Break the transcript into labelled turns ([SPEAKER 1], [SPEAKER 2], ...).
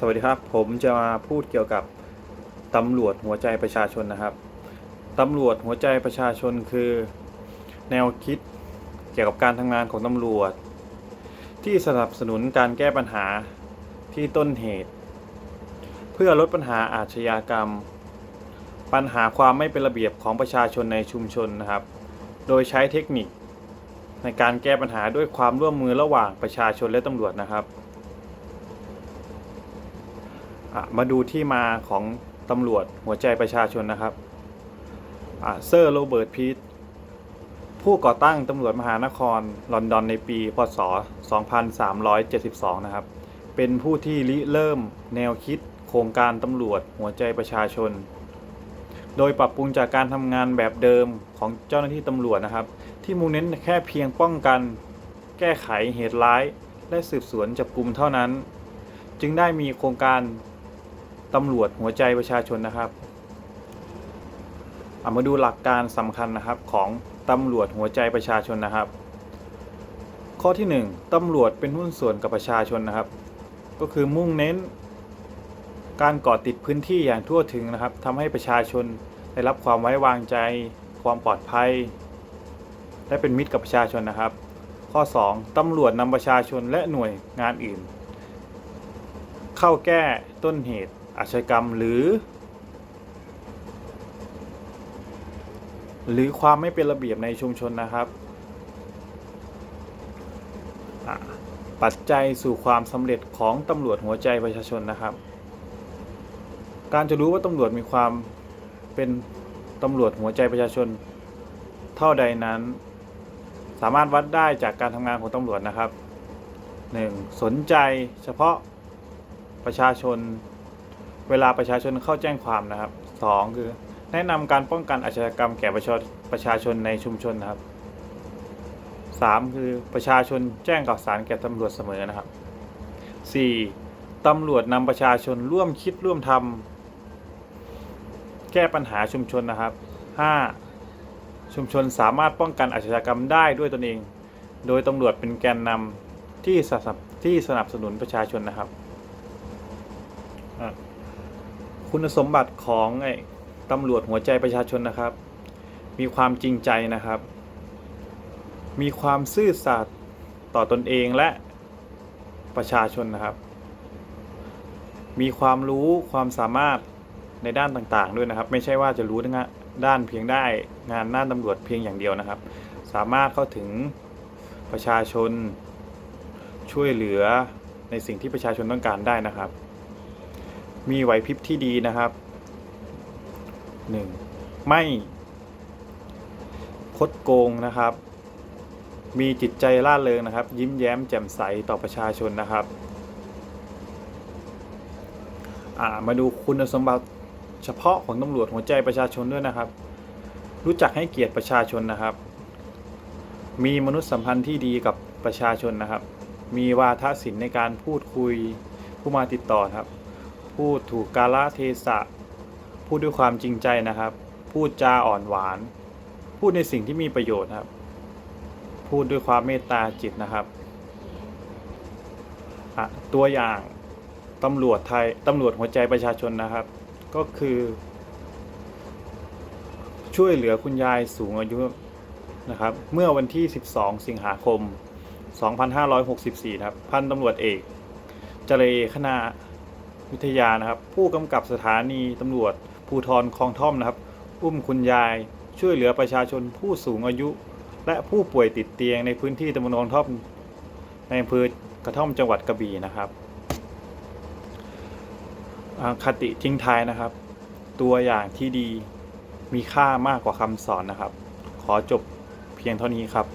[SPEAKER 1] สวัสดีครับ ผมจะมาพูดเกี่ยวกับตำรวจหัวใจประชาชนนะครับตำรวจหัวใจประชาชนคือ แนวคิดเกี่ยวกับการทำงานของตำรวจ ที่สนับสนุนการแก้ปัญหาที่ต้นเหตุ เพื่อลดปัญหาอาชญากรรม ปัญหาความไม่เป็นระเบียบของประชาชนในชุมชนนะครับ โดยใช้เทคนิคในการแก้ปัญหาด้วยความร่วมมือระหว่างประชาชนและตำรวจนะครับ มาดูที่มาของตำรวจหัวใจประชาชนนะครับเซอร์โรเบิร์ตพีทผู้ก่อตั้งตำรวจมหานครลอนดอนในปี พศ 2372 นะครับ เป็นผู้ที่ริเริ่มแนวคิดโครงการตำรวจหัวใจประชาชน โดยปรับปรุงจากการทำงานแบบเดิมของเจ้าหน้าที่ตำรวจนะครับ ที่มุ่งเน้นแค่เพียงป้องกัน แก้ไขเหตุร้าย และสืบสวนจับกลุ่มเท่านั้น จึงได้มีโครงการ ตำรวจหัวใจประชาชนนะครับเอามาดูหลักการสำคัญนะครับของตำรวจหัวใจประชาชนนะครับ ข้อที่ 1ตำรวจเป็นหุ้นส่วนกับประชาชนนะครับ ก็คือมุ่งเน้น การก่อติดพื้นที่อย่างทั่วถึงนะครับทำให้ประชาชนได้รับความไว้วางใจ ความปลอดภัย และเป็นมิตรกับประชาชนนะครับ ข้อ 2ตำรวจนำประชาชนและหน่วยงานอื่น เข้าแก้ต้นเหตุ อาชญากรรมหรือ หรือความไม่เป็นระเบียบในชุมชนนะครับ ปัจจัยสู่ความสำเร็จของตำรวจหัวใจประชาชนนะครับ การจะรู้ว่าตำรวจมีความเป็นตำรวจหัวใจประชาชน เท่าใดนั้น สามารถวัดได้จากการทำงานของตำรวจนะครับ 1. สนใจเฉพาะประชาชน เวลาประชาชนเข้าแจ้งความนะครับ 2. คือ แนะนำการป้องกันอาชญากรรมแก่ประชาประชาชนในชุมชนนะครับ 3. คือประชาชนแจ้งข่าวสารแก่ตำรวจเสมอนะครับ 4. ตำรวจนำประชาชนร่วมคิดร่วมทำแก้ปัญหาชุมชนนะครับ 5. ชุมชนสามารถป้องกันอาชญากรรมได้ด้วยตนเอง โดยตำรวจเป็นแกนนำที่สนับที่สนับสนุนประชาชนนะครับ คุณสมบัติของไอ้ตำรวจหัวใจประชาชนนะครับ มีความจริงใจนะครับ มีความซื่อสัตย์ต่อตนเองและประชาชนนะครับ มีความรู้ความสามารถในด้านต่างๆ ด้วยนะครับ ไม่ใช่ว่าจะรู้ทั้งด้านเพียงได้งานด้านตำรวจเพียงอย่างเดียวนะครับ สามารถเข้าถึงประชาชนช่วยเหลือในสิ่งที่ประชาชนต้องการได้นะครับ มีไหวพริบที่ดีนะครับ 1. ไม่คดโกงนะครับ มีจิตใจร่าเริงนะครับ ยิ้มแย้มแจ่มใสต่อประชาชนนะครับมาดูคุณสมบัติเฉพาะของตำรวจหัวใจประชาชนด้วยนะครับ รู้จักให้เกียรติประชาชนนะครับ มีมนุษยสัมพันธ์ที่ดีกับประชาชนนะครับ มีวาทศิลป์ในการพูดคุยผู้มาติดต่อครับ พูดถูกกาลเทศะ พูดด้วยความจริงใจนะครับ พูดจาอ่อนหวาน พูดในสิ่งที่มีประโยชน์ครับ พูดด้วยความเมตตาจิตนะครับ ตัวอย่างตำรวจไทยตำรวจหัวใจประชาชนนะครับ ก็คือ ช่วยเหลือคุณยายสูงอายุนะครับ เมื่อวันที่ 12 สิงหาคม 2564นะครับ พันตำรวจเอกเจเลคณา วิทยานะครับ ผู้กำกับสถานีตำรวจภูทรคลองท่อมนะครับ อุ้มคุณยายช่วยเหลือประชาชนผู้สูงอายุ และผู้ป่วยติดเตียงในพื้นที่ตำบลคลองท่อมในอำเภอกระท่อมจังหวัดกระบี่นะครับคติทิ้งท้ายนะครับ ตัวอย่างที่ดีมีค่ามากกว่าคำสอนนะครับ ขอจบเพียงเท่านี้ครับ